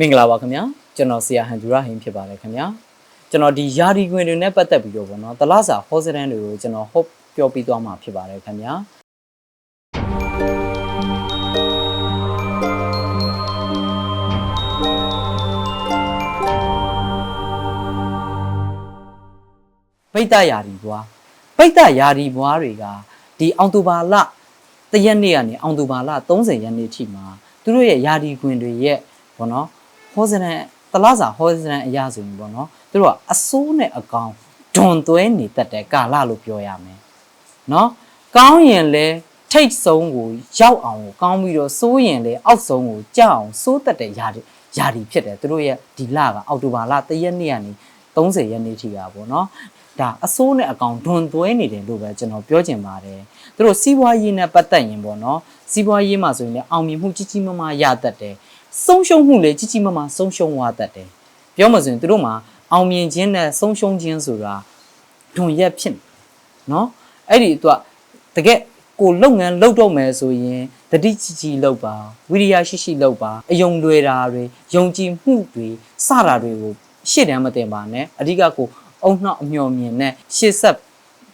မင်္ဂလာပါခင်ဗျာကျွန်တော်ဆရာဟန်ဒူရာဟင်ဖြစ်ပါတယ်ခင်ဗျာကျွန်တော်ဒီယာဒီခွင်တွေနဲ့ပတ်သက်ပြီးတော့ဗောနော်တလားစာဟောစတန်တွေကိုကျွန်တော်ဟုတ်ပြောပြသွားမှာဖြစ်ပါတယ်ခင်ဗျာပိတ္တယာဒီဘွားပိတ္တယာဒီဘွားတွေကဒီအောင်တူပါလတရက်နေ့ကနေအောင်တူပါလ30ရက်နေ့ထိမှာသူတို့ရဲ့ယာဒီခွင်တွေရဲ့ဘောနော် ဟောစတန်တလားစာဟောစတန်အရာဆိုရင်ဘောနော်သူတို့ကအစိုးနဲ့အကောင်ဒွန်သွဲနေတတ်တဲ့ကာလလို့ပြောရမယ်နော်ကောင်းရင်လဲထိတ်ဆုံးကိုရောက်အောင်ကိုကောင်းပြီးတော့စိုးရင်လဲအောက်ဆုံးကိုကြောက်အောင်စိုးတတ်တဲ့ယာဒီယာဒီဖြစ်တယ်သူတို့ရဲ့ဒီလကအောက်တိုဘာလတရက်နေ့ကနေ30ရက်နေ့ထိကပေါ့နော်ဒါအစိုးနဲ့အကောင်ဒွန်သွဲနေတယ်လို့ပဲကျွန်တော်ပြောချင်ပါတယ်သူတို့စီးပွားရေးနဲ့ပတ်သက်ရင်ပေါ့နော်စီးပွားရေးမှာဆိုရင်လည်းအောင်မြင်မှုကြီးကြီးမားမားရတတ်တယ် ဆုံးရှုံးမှုလည်းကြီးကြီးမားမားဆုံးရှုံးသွားတတ်တယ်ပြောမှဆိုရင်သူတို့မှာအောင်မြင်ခြင်းနဲ့ဆုံးရှုံးခြင်းဆိုတာဒွန်ရက်ဖြစ်နေနော်အဲ့ဒီအတွက်တကယ်ကိုလုပ်ငန်းလုပ်တော့မယ်ဆိုရင်တတိကြီးကြီးလုပ်ပါဝိရိယရှိရှိလုပ်ပါအယုံလွယ်တာတွေယုံကြည်မှုတွေစတာတွေကိုရှေ့တန်းမတင်ပါနဲ့အဓိကကိုအုံနှောက်အမျော်မြင်နဲ့ရှေ့ဆက်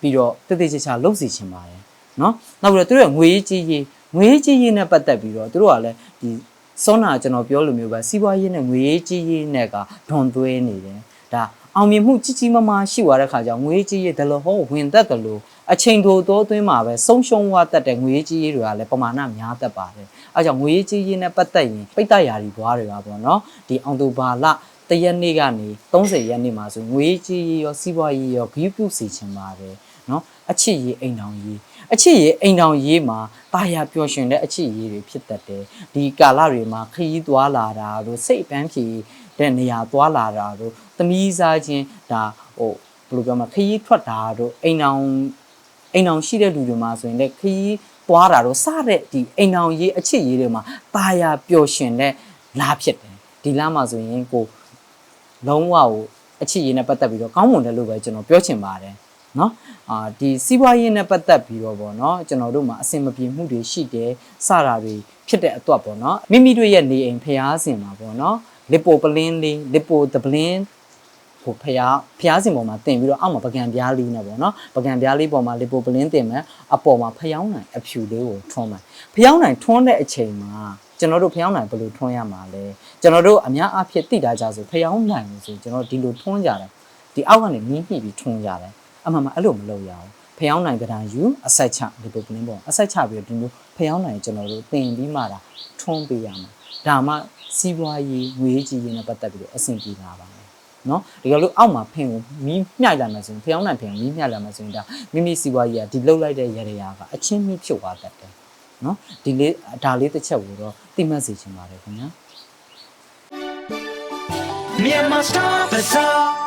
ပြီးတော့တည်တည်ချာချာလုပ်စီချင်ပါတယ်နော်နောက်ပြီးတော့သူတို့ရဲ့ငွေရေးကြီးရေးငွေရေးကြီးရေးနဲ့ပတ်သက်ပြီးတော့သူတို့ကလည်းဒီ စောနာကျွန်တော်ပြောလိုမျိုးပဲစီးပွားရေးနဲ့ငွေရေးကြီးရေးနဲ့ကဒွန်သွဲနေတယ်ဒါအောင်မြင်မှုကြီးကြီးမားမားရှိသွားတဲ့ခါကျတော့ငွေရေးကြီးရေးဒလဟောဝင်သက်တယ်လို့အချိန်တိုတိုအတွင်းမှာပဲဆုံးရှုံးသွားတတ်တဲ့ငွေရေးကြီးရေးတွေကလည်းပမာဏများတတ်ပါတယ်အဲကြောင့်ငွေရေးကြီးရေးနဲ့ပတ်သက်ရင်ပိတ်တရာဒီဘွားတွေကပေါ့နော်ဒီအောင်တူဘာလတရက်နေ့ကနေ30ရက်နေ့မှာဆိုငွေရေးကြီးရေးရောစီးပွားရေးရောဂရုပြုစီချင်ပါတယ်နော်အချစ်ရေးအိမ်တောင်ရေး အချစ်ရေးအိမ်တောင်ရေးမှာတာယာပျော်ရွှင်တဲ့အချစ်ရေးတွေဖြစ်တတ်တယ်ဒီကာလတွေမှာခရီးသွားလာတာတို့စိတ်ပန်းဖြေတဲ့နေရာသွားလာတာတို့သမီးစားခြင်းဒါဟိုဘယ်လိုပြောမလဲခရီးထွက်တာတို့အိမ်တောင်အိမ်တောင်ရှိတဲ့လူတွေမှာဆိုရင်လည်းခရီးသွားတာတို့စတဲ့ဒီအိမ်တောင်ရေးအချစ်ရေးတွေမှာတာယာပျော်ရွှင်တဲ့လားဖြစ်တယ်ဒီလားမှာဆိုရင်ကိုလုံးဝကိုအချစ်ရေးနဲ့ပတ်သက်ပြီးတော့ကောင်းမွန်တယ်လို့ပဲကျွန်တော်ပြောချင်ပါတယ် နော်အာဒီစီးပွားရေးနဲ့ပတ်သက်ပြီးတော့ပေါ့နော်ကျွန်တော်တို့မှာအဆင်မပြေမှုတွေရှိတယ်စတာတွေဖြစ်တဲ့အတွက်ပေါ့နော်မိမိတို့ရဲ့နေအိမ်ဖျားစင်မှာပေါ့နော်လစ်ပိုပလင်းလေးလစ်ပိုတပလင်းဟိုဖျားဖျားစင်ပေါ်မှာတင်ပြီးတော့အောက်မှာပကံပြားလေးနဲ့ပေါ့နော်ပကံပြားလေးပေါ်မှာလစ်ပိုပလင်းတင်မယ်အပေါ်မှာဖျောင်းနိုင်အဖြူလေးကိုထွန်းမယ်ဖျောင်းနိုင်ထွန်းတဲ့အချိန်မှာကျွန်တော်တို့ဖျောင်းနိုင်ဘယ်လိုထွန်းရမှာလဲကျွန်တော်တို့အများအဖြစ်သိတာကြဆိုဖျောင်းနိုင်လို့ဆိုကျွန်တော်ဒီလိုထွန်းကြတယ်ဒီအောက်ကနေမင်းပြပြီးထွန်းကြတယ် အမှန်မှန်အဲ့လိုမလုပ်ရဘူးဖျောင်းနိုင်ကြတာယူအဆက်ချဒီပုတ်ကလင်းပေါ်အဆက်ချပြီးတော့ဒီလိုဖျောင်းနိုင်ကျွန်တော်တို့တင်ပြီးမှတာထွန်းပေးရမှာဒါမှစီးပွားရေးငွေကြီးရေးနဲ့ပတ်သက်ပြီးတော့အဆင်ပြေလာပါမယ်နော်ဒီကလို့အောက်မှာဖင်ကိုမီးမြှိုက်လာမယ်ဆိုရင်ဖျောင်းနိုင်ဖင်ကိုမီးမြှိုက်လာမယ်ဆိုရင်ဒါမိမိစီးပွားရေးကဒီလှုပ်လိုက်တဲ့ရရရာကအချင်းမီးဖြုတ်သွားတတ်တယ်နော်ဒီလေးဒါလေးတစ်ချက်ကိုတော့သိမှတ်စေချင်ပါတယ်ခင်ဗျာ Myanmar Star Bazaar.